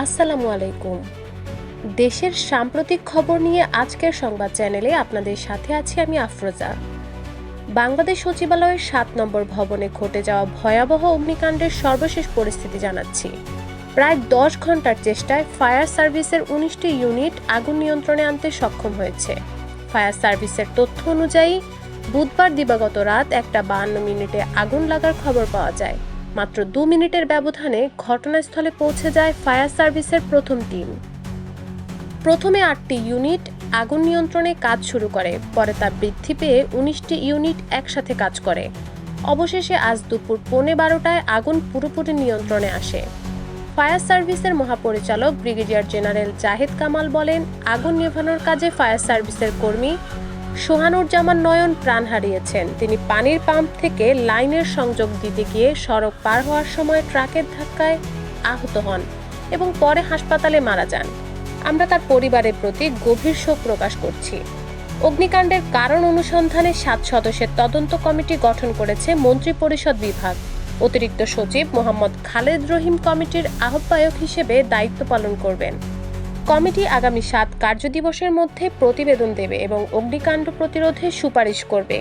আসসালামু আলাইকুম। দেশের সাম্প্রতিক খবর নিয়ে আজকের সংবাদ চ্যানেলে আপনাদের সাথে আছি আমি আফরোজা। বাংলাদেশ সচিবালয়ের সাত নম্বর ভবনে ঘটে যাওয়া ভয়াবহ অগ্নিকাণ্ডের সর্বশেষ পরিস্থিতি জানাচ্ছি। প্রায় দশ ঘণ্টার চেষ্টায় ফায়ার সার্ভিসের উনিশটি ইউনিট আগুন নিয়ন্ত্রণে আনতে সক্ষম হয়েছে। ফায়ার সার্ভিসের তথ্য অনুযায়ী, বুধবার দিবাগত রাত একটা বাহান্ন মিনিটে আগুন লাগার খবর পাওয়া যায়। মাত্র দু মিনিটের ব্যবধানে ঘটনাস্থলে পৌঁছে যায় ফায়ার সার্ভিসের প্রথম টিম। প্রথমে আটটি ইউনিট আগুন নিয়ন্ত্রণে কাজ শুরু করে, পরে তা বৃদ্ধি পেয়ে উনিশটি ইউনিট একসাথে কাজ করে। অবশেষে আজ দুপুর পৌনে বারোটায় আগুন পুরোপুরি নিয়ন্ত্রণে আসে। ফায়ার সার্ভিসের মহাপরিচালক ব্রিগেডিয়ার জেনারেল জাহিদ কামাল বলেন, আগুন নেভানোর কাজে ফায়ার সার্ভিসের কর্মী সোহানুরজামান নয়ন প্রাণ হারিয়েছেন। তিনি পানির পাম্প থেকে লাইনের সংযোগ দিতে গিয়ে সড়ক পার হওয়ার সময় ট্রাকের ধাক্কায় আহত হন এবং পরে হাসপাতালে মারা যান। আমরা তার পরিবারের প্রতি গভীর শোক প্রকাশ করছি। অগ্নিকাণ্ডের কারণ অনুসন্ধানে সাত সদস্যের তদন্ত কমিটি গঠন করেছে মন্ত্রিপরিষদ বিভাগ। অতিরিক্ত সচিব মোহাম্মদ খালেদ রহিম কমিটির আহ্বায়ক হিসেবে দায়িত্ব পালন করবেন। কমিটি আগামী সাত কার্যদিবসের মধ্যে প্রতিবেদন দেবে এবং অগ্নিকাণ্ড প্রতিরোধে সুপারিশ করবে।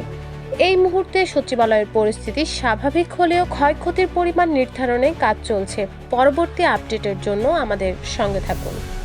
এই মুহূর্তে সচিবালয়ের পরিস্থিতি স্বাভাবিক হলেও ক্ষয়ক্ষতির পরিমাণ নির্ধারণে কাজ চলছে। পরবর্তী আপডেটের জন্য আমাদের সঙ্গে থাকুন।